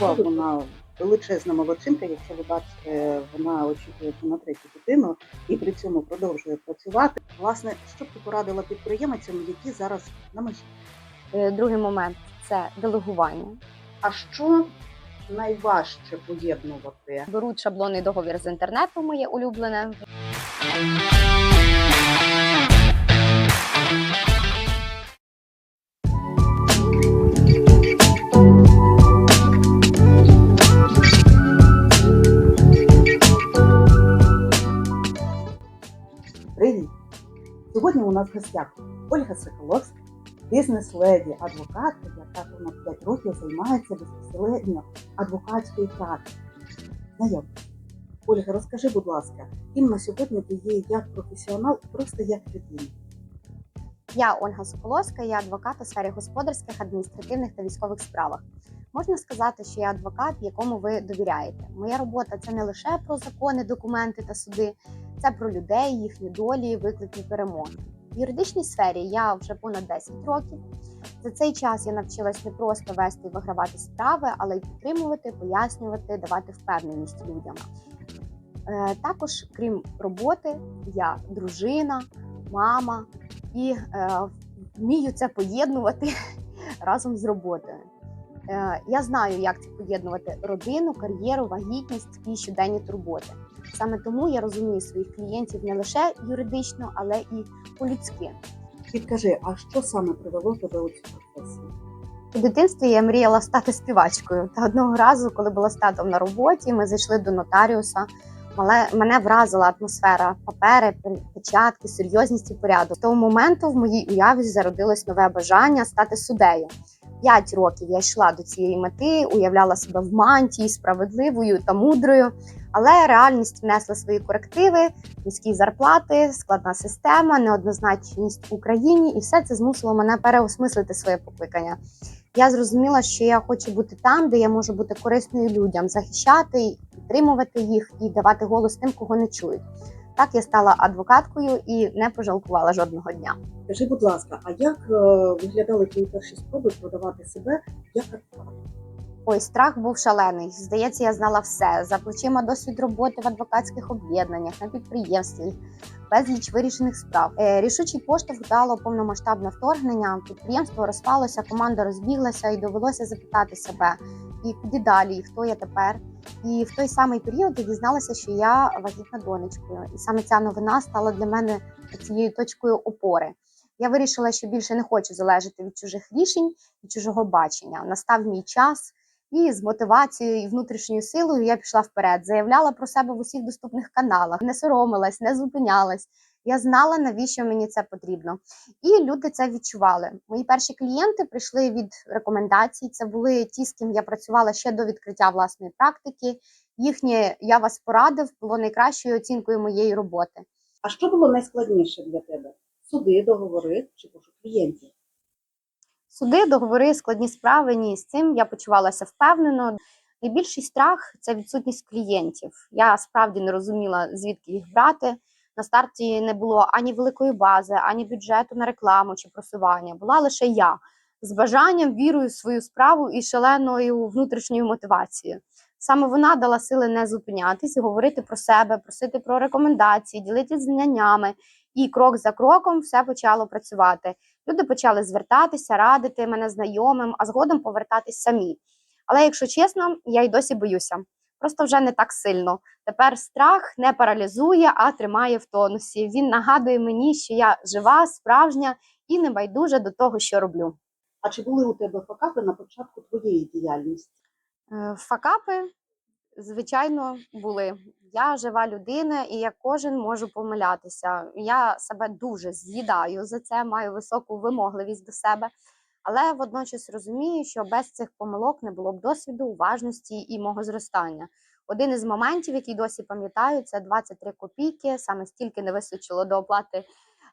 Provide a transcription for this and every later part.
Вона величезна молодчинка, якщо ви бачите, вона очікує на третю дитину і при цьому продовжує працювати. Власне, що б ти порадила підприємцям, які зараз на межі? Е, Другий момент це делегування. А що найважче поєднувати? Беруть шаблонний договір з інтернету, моє улюблене. Нас гостях Ольга Соколовська, бізнес-леді, адвокатка, яка понад 5 років займається безпосередньо адвокатською практикою. Знайомтесь. Ольга, розкажи, будь ласка, ким на сьогодні ти є як професіонал, просто як людина? Я Ольга Соколовська, я адвокат у сфері господарських, адміністративних та військових справах. Можна сказати, що я адвокат, якому ви довіряєте. Моя робота це не лише про закони, документи та суди, це про людей, їхні долі, виклики перемоги. В юридичній сфері я вже понад 10 років. За цей час я навчилась не просто вести і вигравати справи, але й підтримувати, пояснювати, давати впевненість людям. Е, також, крім роботи, я дружина, мама і е, вмію це поєднувати разом з роботою. Е, я знаю, як це поєднувати родину, кар'єру, вагітність і щоденні турботи. Саме тому я розумію своїх клієнтів не лише юридично, але і по-людськи. Підкажи, а що саме привело тебе у цю професію? У дитинстві я мріяла стати співачкою. Та одного разу, коли була з татом на роботі, ми зайшли до нотаріуса. Але мене вразила атмосфера, папери, печатки, серйозність і порядок. З того моменту в моїй уяві зародилось нове бажання стати суддею. П'ять років я йшла до цієї мети, уявляла себе в мантії, справедливою та мудрою. Але реальність внесла свої корективи, низькі зарплати, складна система, неоднозначність в Україні, і все це змусило мене переосмислити своє покликання. Я зрозуміла, що я хочу бути там, де я можу бути корисною людям, захищати, підтримувати їх і давати голос тим, кого не чують. Так я стала адвокаткою і не пожалкувала жодного дня. Скажи, будь ласка, а як е, виглядали твої перші спроби продавати себе як адвокат? Ой, страх був шалений. Здається, я знала все. За плечима досвід роботи в адвокатських об'єднаннях, на підприємстві, безліч вирішених справ. Е, рішучий поштовх дало повномасштабне вторгнення. Підприємство розпалося, команда розбіглася, і довелося запитати себе, і куди далі, і хто я тепер. І в той самий період я дізналася, що я вагітна донечкою. І саме ця новина стала для мене цією точкою опори. Я вирішила, що більше не хочу залежати від чужих рішень і чужого бачення. Настав мій час. І з мотивацією і внутрішньою силою я пішла вперед, заявляла про себе в усіх доступних каналах, не соромилась, не зупинялась. Я знала, навіщо мені це потрібно. І люди це відчували. Мої перші клієнти прийшли від рекомендацій. Це були ті, з ким я працювала ще до відкриття власної практики. Їхнє я вас порадив було найкращою оцінкою моєї роботи. А що було найскладніше для тебе? Суди, договори чи пошук клієнтів? Суди, договори, складні справи. Ні, з цим я почувалася впевнено. Найбільший страх це відсутність клієнтів. Я справді не розуміла, звідки їх брати. На старті не було ані великої бази, ані бюджету на рекламу чи просування. Була лише я з бажанням, вірою в свою справу і шаленою внутрішньою мотивацією. Саме вона дала сили не зупинятись, говорити про себе, просити про рекомендації, ділитися знаннями. І крок за кроком все почало працювати. Люди почали звертатися, радити мене знайомим, а згодом повертатись самі. Але якщо чесно, я й досі боюся. Просто вже не так сильно. Тепер страх не паралізує, а тримає в тонусі. Він нагадує мені, що я жива, справжня і не байдужа до того, що роблю. А чи були у тебе факапи на початку твоєї діяльності? Е, Факапи, звичайно, були. Я жива людина, і як кожен можу помилятися. Я себе дуже з'їдаю за це, маю високу вимогливість до себе. Але водночас розумію, що без цих помилок не було б досвіду, уважності і мого зростання. Один із моментів, який досі пам'ятаю, це 23 копійки. Саме стільки не вистачило до оплати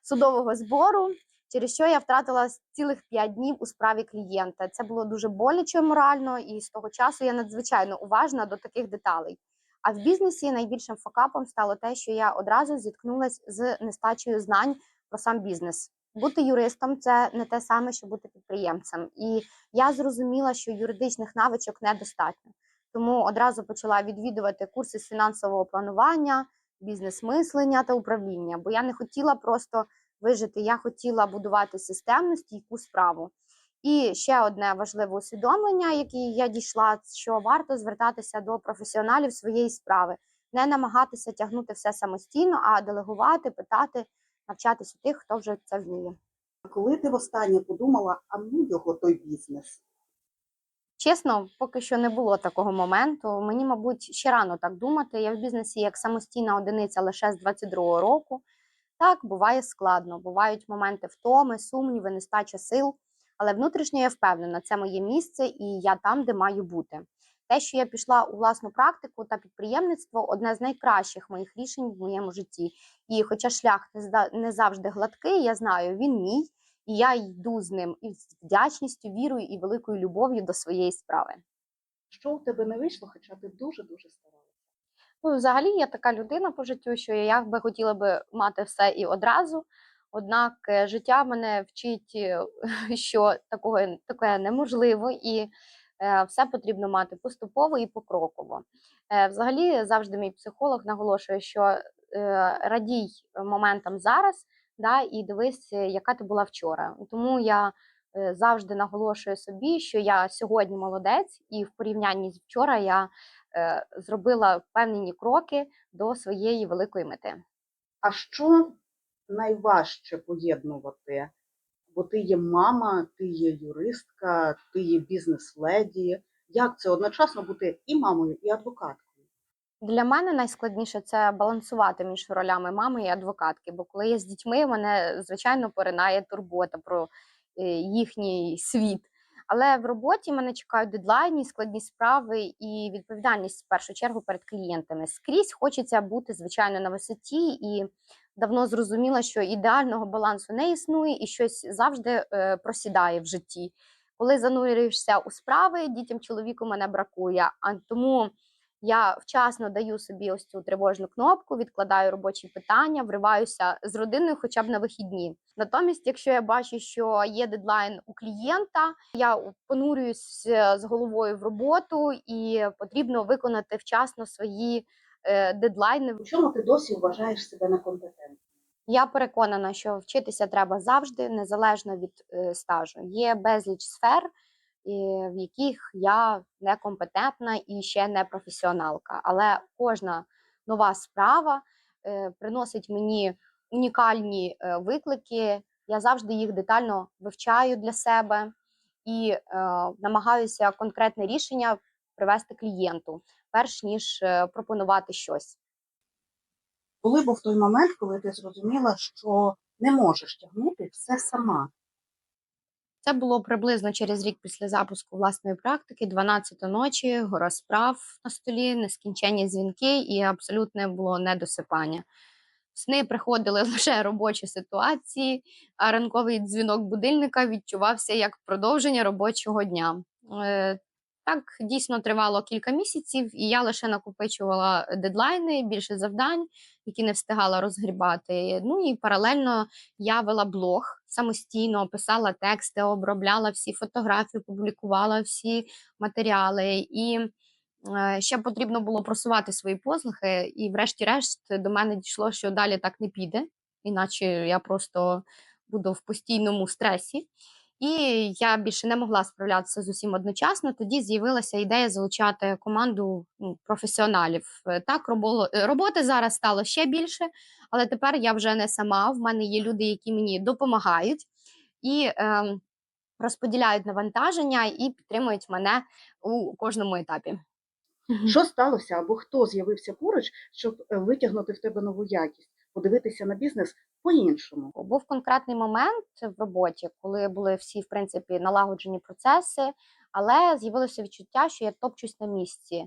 судового збору, через що я втратила цілих 5 днів у справі клієнта. Це було дуже боляче морально, і з того часу я надзвичайно уважна до таких деталей. А в бізнесі найбільшим факапом стало те, що я одразу зіткнулася з нестачею знань про сам бізнес. Бути юристом це не те саме, що бути підприємцем. І я зрозуміла, що юридичних навичок недостатньо. Тому одразу почала відвідувати курси з фінансового планування, бізнес-мислення та управління. Бо я не хотіла просто вижити, я хотіла будувати системну стійку справу. І ще одне важливе усвідомлення, яке я дійшла, що варто звертатися до професіоналів своєї справи, не намагатися тягнути все самостійно, а делегувати, питати, навчатися у тих, хто вже це вміє. Коли ти востаннє подумала, а ну його той бізнес? Чесно, поки що не було такого моменту. Мені, мабуть, ще рано так думати. Я в бізнесі як самостійна одиниця лише з 22-го року. Так, буває складно, бувають моменти втоми, сумніви, нестача сил. Але внутрішньо я впевнена, це моє місце, і я там, де маю бути. Те, що я пішла у власну практику та підприємництво, одне з найкращих моїх рішень в моєму житті. І хоча шлях не завжди гладкий, я знаю, він мій, і я йду з ним і з вдячністю, вірою і великою любов'ю до своєї справи. Що у тебе не вийшло, хоча ти дуже-дуже старалася? Ну, взагалі, я така людина по життю, що я би хотіла би мати все і одразу. Однак е, життя мене вчить, е, що такого таке неможливо, і все потрібно мати поступово і покроково. Е, взагалі, завжди мій психолог наголошує, що е, радій моментам зараз, да, і дивись, е, яка ти була вчора. Тому я е, завжди наголошую собі, що я сьогодні молодець, і в порівнянні з вчора я е, зробила впевнені кроки до своєї великої мети. А що найважче поєднувати? Бо ти є мама, ти є юристка, ти є бізнес-леді. Як це одночасно бути і мамою, і адвокаткою? Для мене найскладніше це балансувати між ролями мами і адвокатки. Бо коли я з дітьми, мене звичайно поринає турбота про е, їхній світ. Але в роботі мене чекають дедлайні, складні справи і відповідальність в першу чергу перед клієнтами. Скрізь хочеться бути звичайно на висоті, і давно зрозуміла, що ідеального балансу не існує, і щось завжди е, просідає в житті. Коли занурюєшся у справи, дітям чоловіку мене бракує. А тому я вчасно даю собі ось цю тривожну кнопку, відкладаю робочі питання, вриваюся з родиною хоча б на вихідні. Натомість, якщо я бачу, що є дедлайн у клієнта, я понурююсь з головою в роботу і потрібно виконати вчасно свої дедлайни. У чому ти досі вважаєш себе некомпетентною? Я переконана, що вчитися треба завжди, незалежно від е, стажу. Є безліч сфер, е, в яких я некомпетентна і ще не професіоналка. Але кожна нова справа е, приносить мені унікальні е, виклики. Я завжди їх детально вивчаю для себе і е, намагаюся конкретне рішення привести клієнту, перш ніж е, пропонувати щось. Коли був той момент, коли ти зрозуміла, що не можеш тягнути все сама? Це було приблизно через рік після запуску власної практики, 12 ночі, гора справ на столі, нескінченні дзвінки і абсолютне було недосипання. В сни приходили лише робочі ситуації, а ранковий дзвінок будильника відчувався як продовження робочого дня. Так дійсно тривало кілька місяців, і я лише накопичувала дедлайни, більше завдань, які не встигала розгрібати. Ну і паралельно я вела блог самостійно, писала тексти, обробляла всі фотографії, публікувала всі матеріали. І е, ще потрібно було просувати свої послуги. І, врешті-решт, до мене дійшло, що далі так не піде, іначе я просто буду в постійному стресі. І я більше не могла справлятися з усім одночасно. Тоді з'явилася ідея залучати команду ну, професіоналів. Е, Так, роболо- е, роботи зараз стало ще більше, але тепер я вже не сама. В мене є люди, які мені допомагають і ем, розподіляють навантаження і підтримують мене у кожному етапі. Що сталося або хто з'явився поруч, щоб е, витягнути в тебе нову якість, подивитися на бізнес по-іншому? Був конкретний момент в роботі, коли були всі, в принципі, налагоджені процеси, але з'явилося відчуття, що я топчусь на місці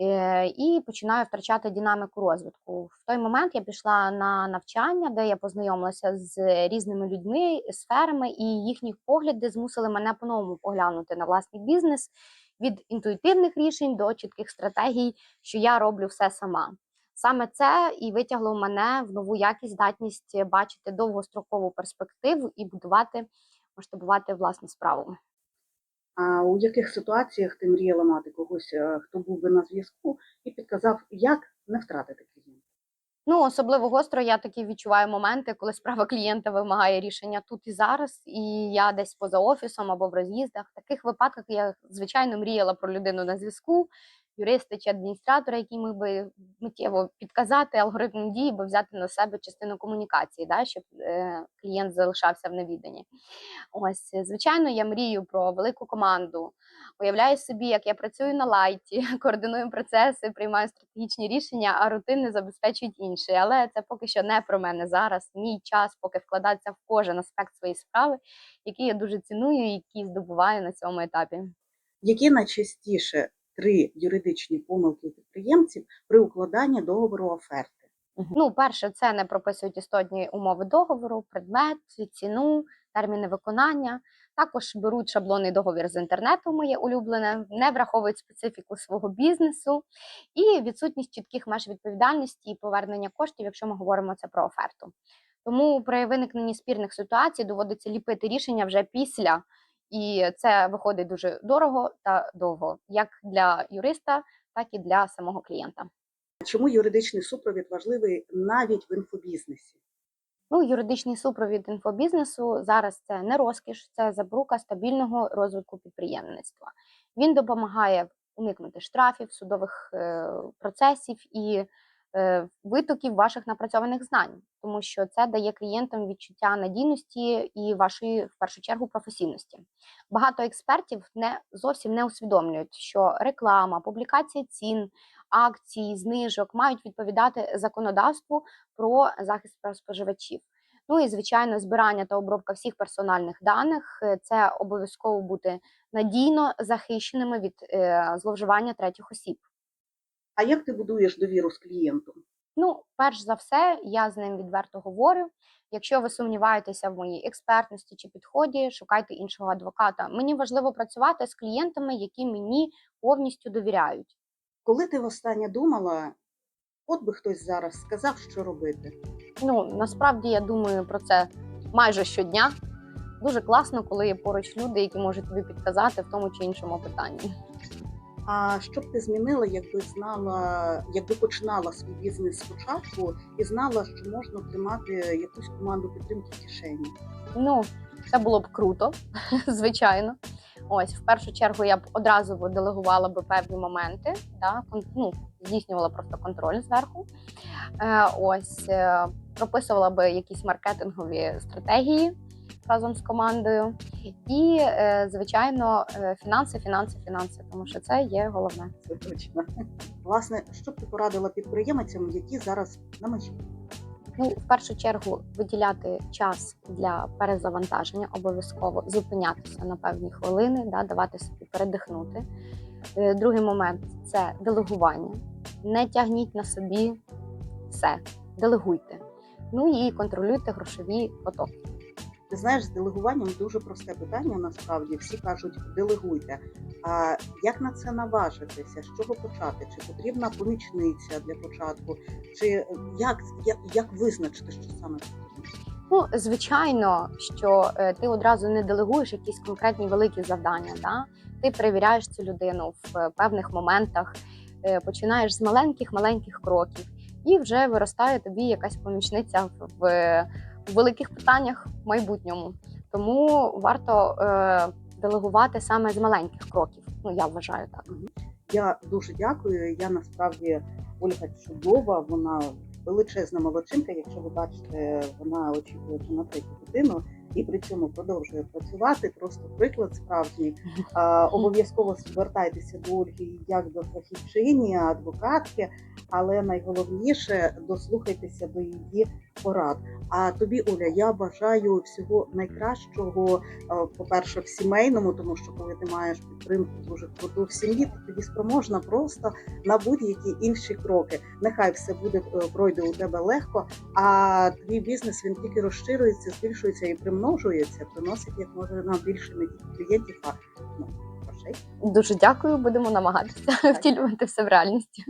е, і починаю втрачати динаміку розвитку. В той момент я пішла на навчання, де я познайомилася з різними людьми, сферами, і їхні погляди змусили мене по-новому поглянути на власний бізнес від інтуїтивних рішень до чітких стратегій, що я роблю все сама. Саме це і витягло мене в нову якість, здатність бачити довгострокову перспективу і будувати, масштабувати власну справу. А у яких ситуаціях ти мріяла мати когось, е, хто був би на зв'язку і підказав, як не втратити клієнта? Ну, особливо гостро я такі відчуваю моменти, коли справа клієнта вимагає рішення тут і зараз, і я десь поза офісом або в роз'їздах. В таких випадках я, звичайно, мріяла про людину на зв'язку, юриста чи адміністратора, який міг би миттєво підказати алгоритм дії, бо взяти на себе частину комунікації, да, щоб е, клієнт залишався в невіданні. Ось, звичайно, я мрію про велику команду. Уявляю собі, як я працюю на лайті, координую процеси, приймаю стратегічні рішення, а рутини забезпечують інші. Але це поки що не про мене зараз. Мій час поки вкладається в кожен аспект своєї справи, який я дуже ціную і який здобуваю на цьому етапі. Які найчастіше три юридичні помилки підприємців при укладанні договору оферти? Ну, перше, це не прописують істотні умови договору, предмет, ціну, терміни виконання. Також беруть шаблонний договір з інтернету, моє улюблене, не враховують специфіку свого бізнесу і відсутність чітких меж відповідальності і повернення коштів, якщо ми говоримо це про оферту. Тому при виникненні спірних ситуацій доводиться ліпити рішення вже після, і це виходить дуже дорого та довго, як для юриста, так і для самого клієнта. Чому юридичний супровід важливий навіть в інфобізнесі? Ну, юридичний супровід інфобізнесу зараз це не розкіш, це запорука стабільного розвитку підприємництва. Він допомагає уникнути штрафів, судових е, процесів і витоків ваших напрацьованих знань, тому що це дає клієнтам відчуття надійності і вашої, в першу чергу, професійності. Багато експертів не зовсім не усвідомлюють, що реклама, публікація цін, акцій, знижок мають відповідати законодавству про захист прав споживачів. Ну і звичайно, збирання та обробка всіх персональних даних е, це обов'язково бути надійно захищеними від е, зловживання третіх осіб. А як ти будуєш довіру з клієнтом? Ну, перш за все, я з ним відверто говорю. Якщо ви сумніваєтеся в моїй експертності чи підході, шукайте іншого адвоката. Мені важливо працювати з клієнтами, які мені повністю довіряють. Коли ти востаннє думала, от би хтось зараз сказав, що робити? Ну, насправді я думаю про це майже щодня. Дуже класно, коли є поруч люди, які можуть тобі підказати в тому чи іншому питанні. А що б ти змінила, якби знала, якби починала свій бізнес спочатку і знала, що можна тримати якусь команду підтримки в кишені? Ну, це було б круто, звичайно. Ось, в першу чергу, я б одразу делегувала би певні моменти, да, ну, здійснювала просто контроль зверху. Е, ось, е, прописувала би якісь маркетингові стратегії разом з командою. І, е, звичайно, е, фінанси, фінанси, фінанси, тому що це є головне. Це точно. Власне, що б ти порадила підприємцям, які зараз на межі? Ну, в першу чергу, виділяти час для перезавантаження, обов'язково зупинятися на певні хвилини, да, давати собі передихнути. Е, Другий момент це делегування. Не тягніть на собі все, делегуйте. Ну і контролюйте грошові потоки. Ти знаєш, з делегуванням дуже просте питання. Насправді всі кажуть, делегуйте. А як на це наважитися? З чого почати? Чи потрібна помічниця для початку? Чи е, як, як, як визначити, що саме? Ну, звичайно, що е, ти одразу не делегуєш якісь конкретні великі завдання. Да? Ти перевіряєш цю людину в е, певних моментах, починаєш з маленьких маленьких кроків, і вже виростає тобі якась помічниця в великих питаннях в майбутньому. Тому варто е, делегувати саме з маленьких кроків. Ну я вважаю так. Я дуже дякую. Я насправді Ольга чудова. Вона величезна молодчинка. Якщо ви бачите, вона очікує вже на третю дитину і при цьому продовжує працювати. Просто приклад справжній. Обов'язково звертайтеся до Ольги як до фахівчині, адвокатки, але найголовніше дослухайтеся до її порад. А тобі, Оля, я бажаю всього найкращого. е, По-перше, в сімейному, тому що коли ти маєш підтримку дуже круту в сім'ї, ти тоді спроможна просто на будь-які інші кроки. Нехай все буде е, пройде у тебе легко, а твій бізнес він тільки розширюється, збільшується і примножується, приносить як може нам більше не клієнтів, а ну, грошей. Дуже дякую, будемо намагатися втілювати все в реальність.